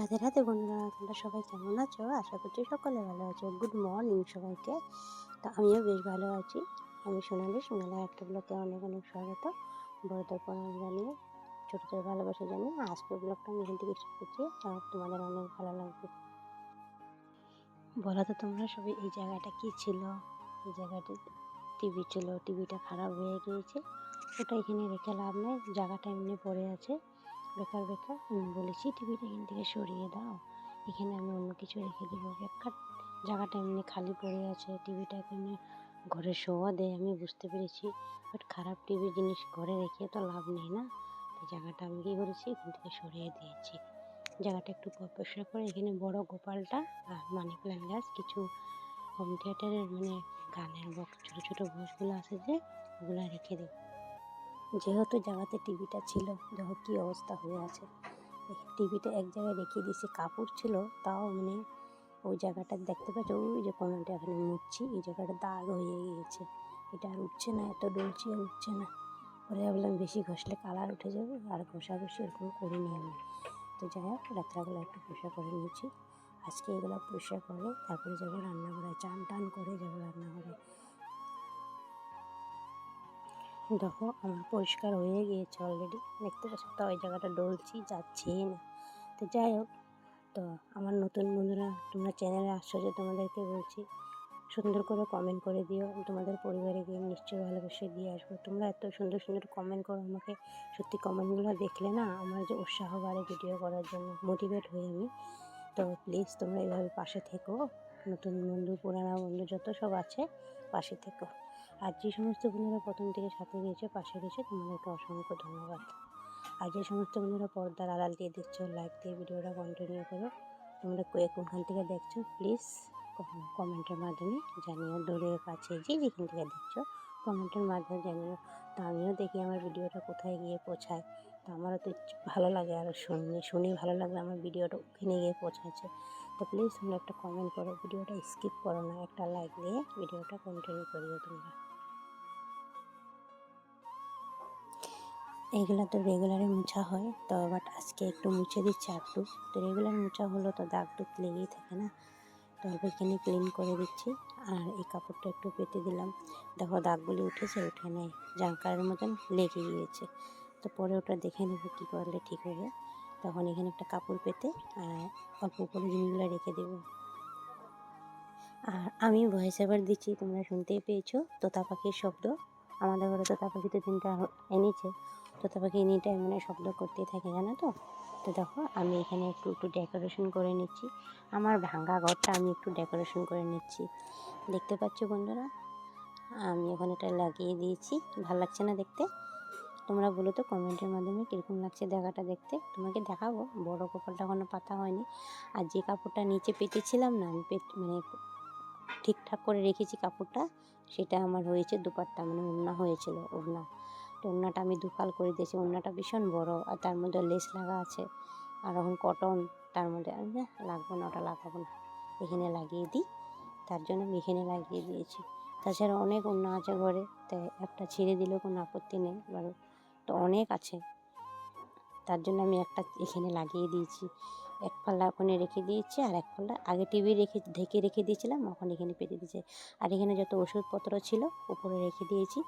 রাধে রাধে বন্ধুরা, তোমরা সবাই কেমন আছো? আশা করছি সকলে ভালো আছো। গুড মর্নিং সবাইকে। তো আমিও বেশ ভালো আছি। আমি সোনালি সোনালি একটা ব্লগে অনেক অনেক স্বাগত। বড়দের প্রণাম জানিয়ে, ছোটোদের ভালোবাসা জানিয়ে আজকে ব্লগটা আমি এখান থেকে শুরু করছি। আর তোমাদের অনেক ভালো লাগবে। বলো তো তোমরা সবাই, এই জায়গাটা কি ছিল? এই জায়গাটা টিভি ছিল টিভিটা খারাপ হয়ে গিয়েছে। ওটা এখানে রেখে লাভ নেই। জায়গাটা এমনি পড়ে আছে। বেকার বেকার। আমি বলেছি, টিভিটা এখান থেকে সরিয়ে দাও। এখানে আমি অন্য কিছু রেখে দেবো। বেকার জায়গাটা এমনি খালি পড়ে আছে। টিভিটা এখানে ঘরে শোয়া দেয়, আমি বুঝতে পেরেছি। বাট খারাপ টিভি জিনিস ঘরে রেখে তো লাভ নেই না। তো জায়গাটা আমি কী করেছি? এখান থেকে সরিয়ে দিয়েছি। জায়গাটা একটু পরিষ্কার করে এখানে বড় গোপালটা আর মানি প্ল্যান্ট গাছ, কিছু হোম থিয়েটারের মানে গানের বক্স, ছোটো ছোটো বক্সগুলো আছে যে, ওগুলো রেখে দেবো যেহেতু জায়গাতে টিভিটা ছিল, দেখো কী অবস্থা হয়ে আছে। টিভিটা এক জায়গায় রেখে দিয়েছি, কাপড় ছিল, তাও মানে ওই জায়গাটা দেখতে পাচ্ছ, ওই যে কোনোটা এখানে মুছছি, এই জায়গাটা দাগ হয়ে গিয়েছে। এটা আর উঠছে না, এত ডলছি উঠছে না। পরে ভাবলাম বেশি ঘষলে কালার উঠে যাবে, আর ঘষাঘষি এরকম করিনি আমি। তো যাই হোক, রাত্রাবেলা একটু পরিষ্কার করে নিয়েছি। আজকে এগুলো পরিষ্কার করে তারপরে যাব রান্নাঘরে, চান টান করে যাব রান্নাঘরে। দেখো, আমার পরিষ্কার হয়ে গিয়েছে অলরেডি দেখতে পাচ্ছ? তো ওই জায়গাটা ডলছি, যাচ্ছি না। তো যাই হোক, তো আমার নতুন বন্ধুরা, তোমরা চ্যানেলে আসছো যে তোমাদেরকে বলছি, সুন্দর করে কমেন্ট করে দিও। তোমাদের পরিবারে গিয়ে নিশ্চয়ই ভালোবেসে দিয়ে আসব। তোমরা এত সুন্দর সুন্দর কমেন্ট করো আমাকে। সত্যি কমেন্টগুলো দেখলে না, আমার যে উৎসাহ বাড়ে ভিডিও করার জন্য মোটিভেট হই আমি। তো প্লিজ তোমরা এইভাবে পাশে থেকো। নতুন বন্ধু, পুরানা বন্ধু যত সব আছে, পাশে থেকো। আর যে সমস্ত বন্ধুরা প্রথম থেকে সাথে রয়েছে, পাশে রয়েছে, তোমাদেরকে অসংখ্য ধন্যবাদ। আর যে সমস্ত বন্ধুরা পর্দার আড়াল দিয়ে দেখছ লাইক দিয়ে ভিডিওটা কন্টিনিউ করো, তোমরা কোনখান থেকে দেখছ প্লিজ কমেন্টের মাধ্যমে জানিও। দূরে কাছে যে যেখান থেকে দেখছ, কমেন্টের মাধ্যমে জানিও। তো আমিও দেখি আমার ভিডিওটা কোথায় গিয়ে পৌঁছায়। তো আমারও তো ভালো লাগে আর শুনে শুনে ভালো লাগলে আমার ভিডিওটা ওখানে গিয়ে পৌঁছাচ্ছে। তো প্লিজ তোমরা একটা কমেন্ট করো, ভিডিওটা স্কিপ করো না, একটা লাইক দিয়ে ভিডিওটা কন্টিনিউ করিও তোমরা। এগুলো তো রেগুলারই মুছা হয়, তো বাট আজকে একটু মুছে দিচ্ছি একটু তো রেগুলার মুছা হলো তো দাগ টুক লেগেই থাকে না, তো অল্প এখানে ক্লিন করে দিচ্ছি আর এই কাপড়টা একটু পেতে দিলাম। দেখো দাগগুলি উঠেছে উঠে নেয় জাঙ্কারের মতন লেগে গিয়েছে। তো পরে ওটা দেখে নেব কী করলে ঠিক হবে। তখন এখানে একটা কাপড় পেতে আর অল্প করে জিনিসগুলো রেখে দেবো। আর আমি ভয়েস ওভার দিচ্ছি, তোমরা শুনতেই পেয়েছ। তোতা পাখির শব্দ। আমাদের ঘরে তোতা পাখি তো দিনটা এনেছে। তোতা পাখি এনি টাইম মানে শব্দ করতেই থাকে, জানো তো? তো দেখো, আমি এখানে একটু একটু ডেকোরেশন করে নিচ্ছি। আমার ভাঙ্গা ঘরটা আমি একটু ডেকোরেশন করে নিচ্ছি। দেখতে পাচ্ছ বন্ধুরা? আমি এখন এটা লাগিয়ে দিয়েছি। ভালো লাগছে না দেখতে? তোমরা বলো তো কমেন্টের মাধ্যমে কীরকম লাগছে দেখাটা দেখতে? তোমাকে দেখাবো। বড় কাপড়টা কোনো পাতা হয়নি। আর যে কাপড়টা নিচে পেতেছিলাম না, আমি মানে ঠিকঠাক করে রেখেছি কাপড়টা, সেটা আমার হয়েছে দুপাট্টা মানে ওড়না হয়েছিল ওড়না। তো ওড়নাটা আমি দুফাল করে দিয়েছি ওড়নাটা ভীষণ বড় আর তার মধ্যে লেস লাগা আছে আর এখন কটন তার মধ্যে আমি না লাগবো না, ওটা লাগাবো না। এখানে লাগিয়ে দিই, তার জন্য আমি এখানে লাগিয়ে দিয়েছি। তাছাড়া অনেক ওড়না আছে ঘরে তাই একটা ছেড়ে দিলেও কোনো আপত্তি নেই এবার তো অনেক আছে। তার জন্য আমি একটা এখানে লাগিয়ে দিয়েছি। এক পাল্লা ওখানে রেখে দিয়েছি আর এক পাল্লা আগে টিভি রেখে, ঢেকে রেখে দিয়েছিলাম, এখন এখানে পেতে দিয়েছি। আর এখানে যত ওষুধপত্র ছিল, উপরে রেখে দিয়েছি।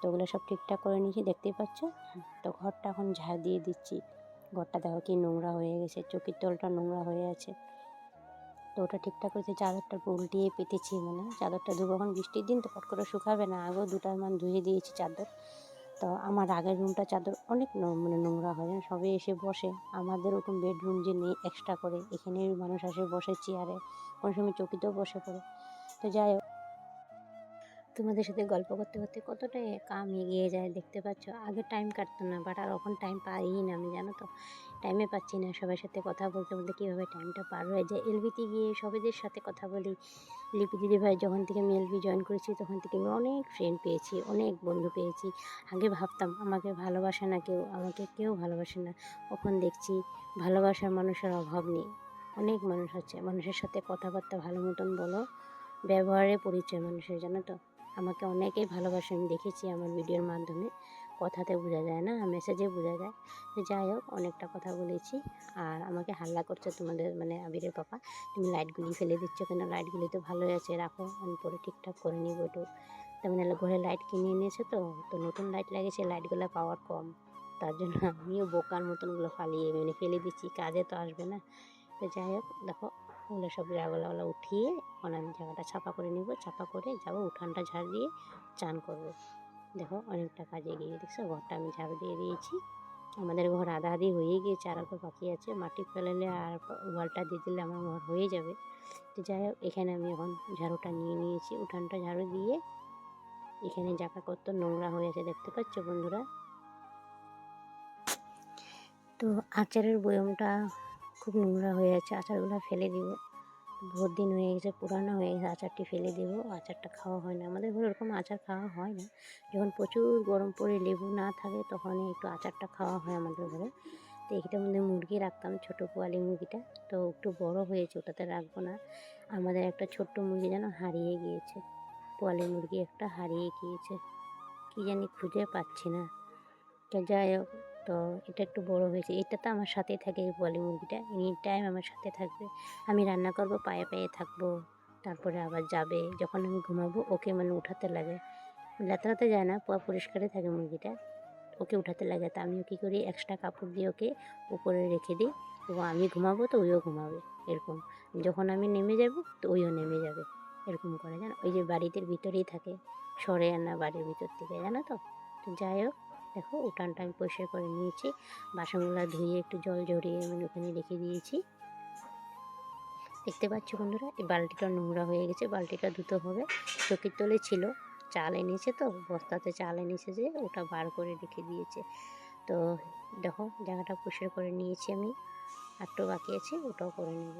তো ওগুলো সব ঠিকঠাক করে নিয়েছি, দেখতেই পাচ্ছ? তো ঘরটা এখন ঝাড় দিয়ে দিচ্ছি। ঘরটা দেখো কি নোংরা হয়ে গেছে চোখের তলটা নোংরা হয়ে আছে। তো ওটা ঠিকঠাক করেছে, চাদরটা উল্টিয়ে পেতেছি মানে। চাদরটা ধুবো এখন বৃষ্টির দিন, তো পট করে শুকাবে না। আগেও দুটার মান ধুয়ে দিয়েছি চাদর। তো আমার আগের রুমটা চাদর অনেক মানে নোংরা হয় সবে এসে বসে। আমাদের ওরকম বেডরুম যে নেই এক্সট্রা করে এখানে মানুষ আসে বসে চেয়ারে কোনো সময় চকিতেও বসে পড়ে। তো যাই হোক। তোমাদের সাথে গল্প করতে করতে কতটা কাম এগিয়ে যায় দেখতে পাচ্ছ? আগে টাইম কাটতো না বাট আর এখন টাইম পাই না আমি, জানো তো? টাইমে পাচ্ছি না সবার সাথে কথা বলতে বলতে কীভাবে টাইমটা পার হয়ে যায়? এলবিতে গিয়ে সবাইদের সাথে কথা বলি। লিপি দিদি ভাই যখন থেকে আমি এলবি জয়েন করেছি, তখন থেকে আমি অনেক ফ্রেন্ড পেয়েছি, অনেক বন্ধু পেয়েছি। আগে ভাবতাম, আমাকে ভালোবাসে না কেউ, আমাকে কেউ ভালোবাসে না। কখন দেখছি ভালোবাসার মানুষের অভাব নেই। অনেক মানুষ আছে, মানুষের সাথে কথাবার্তা ভালো মতন বলো, ব্যবহারে পরিচয় মানুষের, জানো তো? আমাকে অনেকেই ভালোবাসে, আমি দেখেছি আমার ভিডিওর মাধ্যমে। কথাতে বোঝা যায় না মেসেজে বোঝা যায়। তো যাই হোক, অনেকটা কথা বলেছি। আর আমাকে হাল্লা করছে তোমাদের মানে আবিরের পাপা। তুমি লাইটগুলি ফেলে দিচ্ছ কেন? লাইটগুলি তো ভালোই আছে, রাখো। আমি পরে ঠিকঠাক করে নিব একটু। তার মানে ঘরে লাইট কিনে এনেছে তো? তো নতুন লাইট লাগিয়েছে লাইটগুলো পাওয়ার কম। তার জন্য আমিও বোকার মতনগুলো ফালিয়ে মানে ফেলে দিচ্ছি, কাজে তো আসবে না। তো যাই হোক, দেখো ওগুলো সব জায়গাগুলো উঠিয়ে আমি জায়গাটা ছাপা করে নিব ছাপা করে যাব উঠানটা ঝাড় দিয়ে চান করব। দেখো অনেকটা কাজে গিয়ে দেখছ ঘরটা আমি ঝাড়ু দিয়ে দিয়েছি। আমাদের ঘর আধা আধি হয়ে গিয়েছে, আর অল্প বাকি আছে। মাটি ফেলালে আর ওয়ালটা দিয়ে দিলে আমার ঘর হয়ে যাবে। তো যাই হোক, এখানে আমি এখন ঝাড়ুটা নিয়ে নিয়েছি। উঠানটা ঝাড়ু দিয়ে এখানে জায়গা কত নোংরা হয়ে আছে দেখতে পাচ্ছ বন্ধুরা? তো আচারের বয়মটা খুব নোংরা হয়ে আছে আচারগুলো ফেলে দিব। বহুত দিন হয়ে গেছে, পুরানো হয়ে গেছে, আচারটি ফেলে দেবো। আচারটা খাওয়া হয় না। আমাদের ঘরে ওরকম আচার খাওয়া হয় না। যখন প্রচুর গরম পড়ে, লেবু না থাকে, তখনই একটু আচারটা খাওয়া হয় আমাদের ঘরে। তো এইটার মধ্যে মুরগি রাখতাম, ছোটো পোয়ালি মুরগিটা। তো একটু বড় হয়েছে, ওটাতে রাখব না। আমাদের একটা ছোট্ট মুরগি যেন হারিয়ে গিয়েছে। পোয়ালি মুরগি একটা হারিয়ে গিয়েছে। কী জানি খুঁজে পাচ্ছি না। তো যাই হোক তো এটা একটু বড় হয়েছে। এটা তো আমার সাথেই থাকে এই পোয়ালি মুরগিটা এনি টাইম আমার সাথে থাকবে। আমি রান্না করব, পায়ে পায়ে থাকব, তারপরে আবার যাবে। যখন আমি ঘুমাবো, ওকে মানে উঠাতে লাগে। লাতাতে যায় না পোয়া পরিষ্কারে থাকে মুরগিটা। ওকে উঠাতে লাগে। তা আমিও কী করি এক্সট্রা কাপড় দিয়ে ওকে উপরে রেখে দিই। ও আমি ঘুমাবো তো ওইও ঘুমাবে, এরকম। যখন আমি নেমে যাব, তো ওইও নেমে যাবে, এরকম করে, জানো? ওই যে বাড়িতে ভিতরেই থাকে। সরে আনা বাড়ির ভিতর থেকে, জানো তো যাই হোক। দেখো উঠানটা আমি পরিষ্কার করে নিয়েছি। বাসনগুলো ধুয়ে একটু জল জড়িয়ে আমি ওখানে রেখে দিয়েছি। দেখতে পাচ্ছ বন্ধুরা, এই বালতিটা নোংরা হয়ে গেছে, বালতিটা ধুতে হবে। চকির তলে ছিল, চাল এনেছে তো, বস্তাতে চাল এনেছে যে, ওটা বার করে রেখে দিয়েছে। তো দেখো, জায়গাটা পরিষ্কার করে নিয়েছি আমি একটু বাকি আছে, ওটাও করে নেব।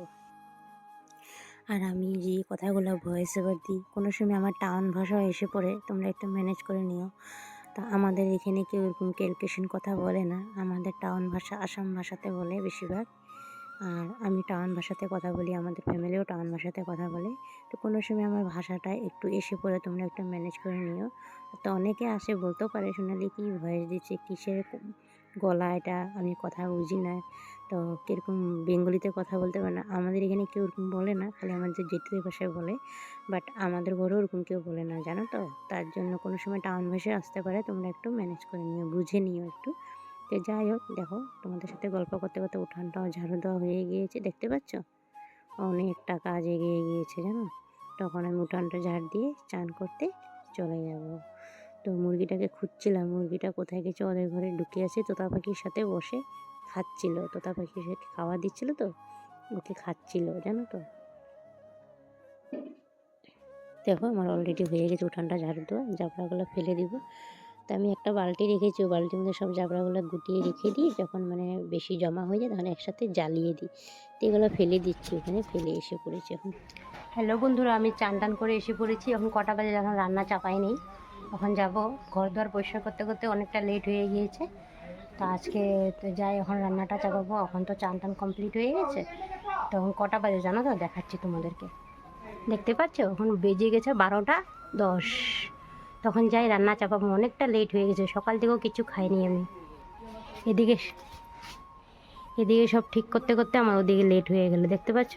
আর আমি যে কথাগুলো ভয়েস ওভার দিই, কোনো সময় আমার টাউন ভাষা এসে পড়ে, তোমরা একটু ম্যানেজ করে নিও। তা আমাদের এখানে কেউ এরকম ক্যালকুলেশন কথা বলে না। আমাদের টাউন ভাষা আসাম ভাষাতে বলে বেশিরভাগ। আর আমি টাউন ভাষাতে কথা বলি, আমাদের ফ্যামিলিও টাউন ভাষাতে কথা বলে। তো কোনো সময় আমার ভাষাটা একটু এসে পড়ে, তোমরা একটু ম্যানেজ করে নিও। তো অনেকে আসে বলতেও পারে, সোনালি কী ভয়েস দিচ্ছে? কিসের গলা এটা? আমি কথা বুঝি না। তো কীরকম বেঙ্গলিতে কথা বলতে পারে না আমাদের এখানে কেউ ওরকম বলে না, খালি আমাদের জেঠুদের ভাষায় বলে বাট আমাদের ঘরেও ওরকম কেউ বলে না, জানো তো? তার জন্য কোনো সময় টাউন ভাষায় আসতে পারে, তোমরা একটু ম্যানেজ করে নিও, বুঝে নিও একটু। তো যাই হোক, দেখো, তোমাদের সাথে গল্প করতে করতে উঠানটাও ঝাড়ু দেওয়া হয়ে গিয়েছে, দেখতে পাচ্ছ? অনেকটা কাজ এগিয়ে গিয়েছে, জানো? তখন আমি উঠানটা ঝাড় দিয়ে চান করতে চলে যাব। তো মুরগিটাকে খুঁজছিলাম, মুরগিটা কোথায় গেছে, ওদের ঘরে ঢুকে আছে তোতা পাখির সাথে বসে খাচ্ছিল। তোতা পাখি সে খাওয়া দিচ্ছিল তো, ওকে খাচ্ছিল, জানো তো। দেখো আমার অলরেডি হয়ে গেছে উঠানটা ঝাড়ু দেওয়া, জাবড়াগুলো ফেলে দিব। তা আমি একটা বালতি রেখেছি, ওই বালতির মধ্যে সব জাবড়াগুলো গুটিয়ে রেখে দিই, যখন মানে বেশি জমা হয়ে যায় তখন একসাথে জ্বালিয়ে দিই। তো এগুলো ফেলে দিচ্ছি ওখানে ফেলে এসে পড়েছি এখন। হ্যালো বন্ধুরা, আমি চান টান করে এসে পড়েছি, এখন কটা বাজে যখন রান্না চাপাই নেই তখন যাব ঘর দুয়ার পরিষ্কার করতে করতে অনেকটা লেট হয়ে গিয়েছে। তো আজকে তো যাই, এখন রান্নাটা চাপাবো এখন তো চান টান কমপ্লিট হয়ে গেছে। তখন কটা বাজে জানো তো? দেখাচ্ছি তোমাদেরকে। দেখতে পাচ্ছ? এখন বেজে গেছে বারোটা দশ। তখন যাই, রান্না চাপাবো অনেকটা লেট হয়ে গেছে। সকাল থেকেও কিছু খাইনি আমি। এদিকে এদিকে সব ঠিক করতে করতে আমার ওদিকে লেট হয়ে গেল। দেখতে পাচ্ছ?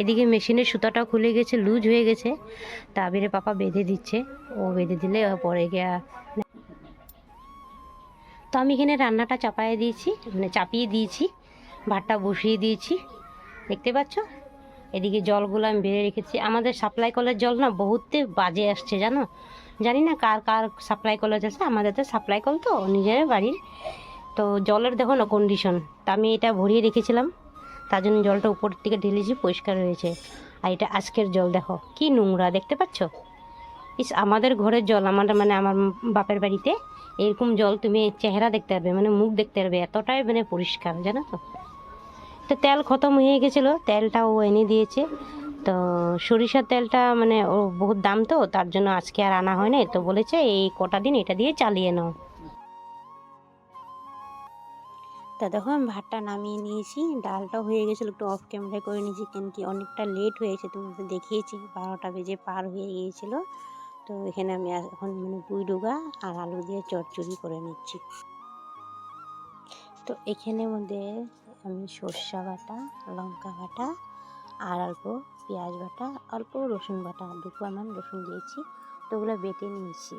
এদিকে মেশিনের সুতাটা খুলে গেছে, লুজ হয়ে গেছে। তা আবিরে পাপা বেঁধে দিচ্ছে। ও বেঁধে দিলে পরে গিয়া তো আমি এখানে রান্নাটা চাপায়ে দিয়েছি মানে চাপিয়ে দিয়েছি, ভাতটা বসিয়ে দিয়েছি। দেখতে পাচ্ছ? এদিকে জলগুলো আমি বেড়ে রেখেছি। আমাদের সাপ্লাই কলের জল না বহুতে বাজে আসছে, জানো? জানি না কার কার সাপ্লাই কল আছে, আমাদের তো সাপ্লাই কল তো নিজের বাড়ির। তো জলের দেখো না কন্ডিশন তা আমি এটা ভরিয়ে রেখেছিলাম। তার জন্য জলটা উপর থেকে ঢেলেছি, পরিষ্কার হয়েছে। আর এটা আজকের জল, দেখো, কি নোংরা, দেখতে পাচ্ছ? ইস, আমাদের ঘরের জল আমার মানে আমার বাপের বাড়িতে এরকম জল তুমি চেহারা দেখতে পারবে মানে মুখ দেখতে পারবে, এতটাই মানে পরিষ্কার, জানো তো? তো তেল খতম হয়ে গেছিল, তেলটা ও এনে দিয়েছে। তো সরিষার তেলটা মানে ও বহুত দাম তো, তার জন্য আজকে আর আনা হয় না তো বলেছে এই কটা দিন এটা দিয়ে চালিয়ে নাও। তা দেখো, আমি ভাতটা নামিয়ে নিয়েছি। ডালটা হয়ে গেছিল, একটু অফ ক্যামেরায় করে নিয়েছি, কেন কি অনেকটা লেট হয়েছে তুমি দেখিয়েছি। বারোটা বেজে পার হয়ে গিয়েছিল। তো এখানে আমি এখন মানে পুঁই ডুগা আর আলু দিয়ে চচ্চড়ি করে নিচ্ছি। তো এখানের মধ্যে আমি সর্ষা বাটা, লঙ্কা বাটা আর অল্প পেঁয়াজ বাটা, অল্প রসুন বাটা দুটো আমার রসুন দিয়েছি। তো ওগুলো বেটে নিয়েছি।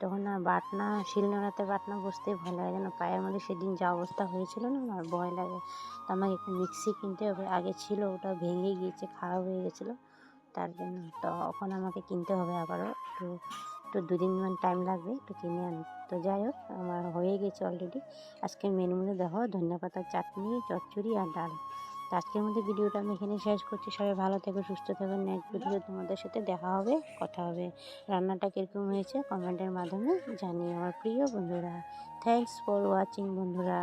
তখন না বাটনা, শিলনোড়াতে বাটনা বসতে ভালো লাগে যেন পায়ের মধ্যে সেদিন যা অবস্থা হয়েছিল না, আমার ভয় লাগে। তো আমাকে একটু মিক্সি কিনতে হবে। আগে ছিল, ওটা ভেঙে গিয়েছে, খারাপ হয়ে গেছিল। তার জন্য। তখন আমাকে কিনতে হবে আবারও। একটু একটু দুদিন মান টাইম লাগবে, একটু কিনে আনি। তো যাই হোক, আমার হয়ে গেছে অলরেডি আজকের মেনুর মধ্যে দেখো, ধনিয়া পাতার চাটনি, চচ্চড়ি আর ডাল। তো আজকের মধ্যে ভিডিওটা আমি এখানে শেষ করছি। সবাই ভালো থেকো, সুস্থ থেকো। নেক্সট ভিডিও তোমাদের সাথে দেখা হবে, কথা হবে। রান্নাটা কীরকম হয়েছে কমেন্টের মাধ্যমে জানিয়ে আমার প্রিয় বন্ধুরা থ্যাংকস ফর ওয়াচিং বন্ধুরা।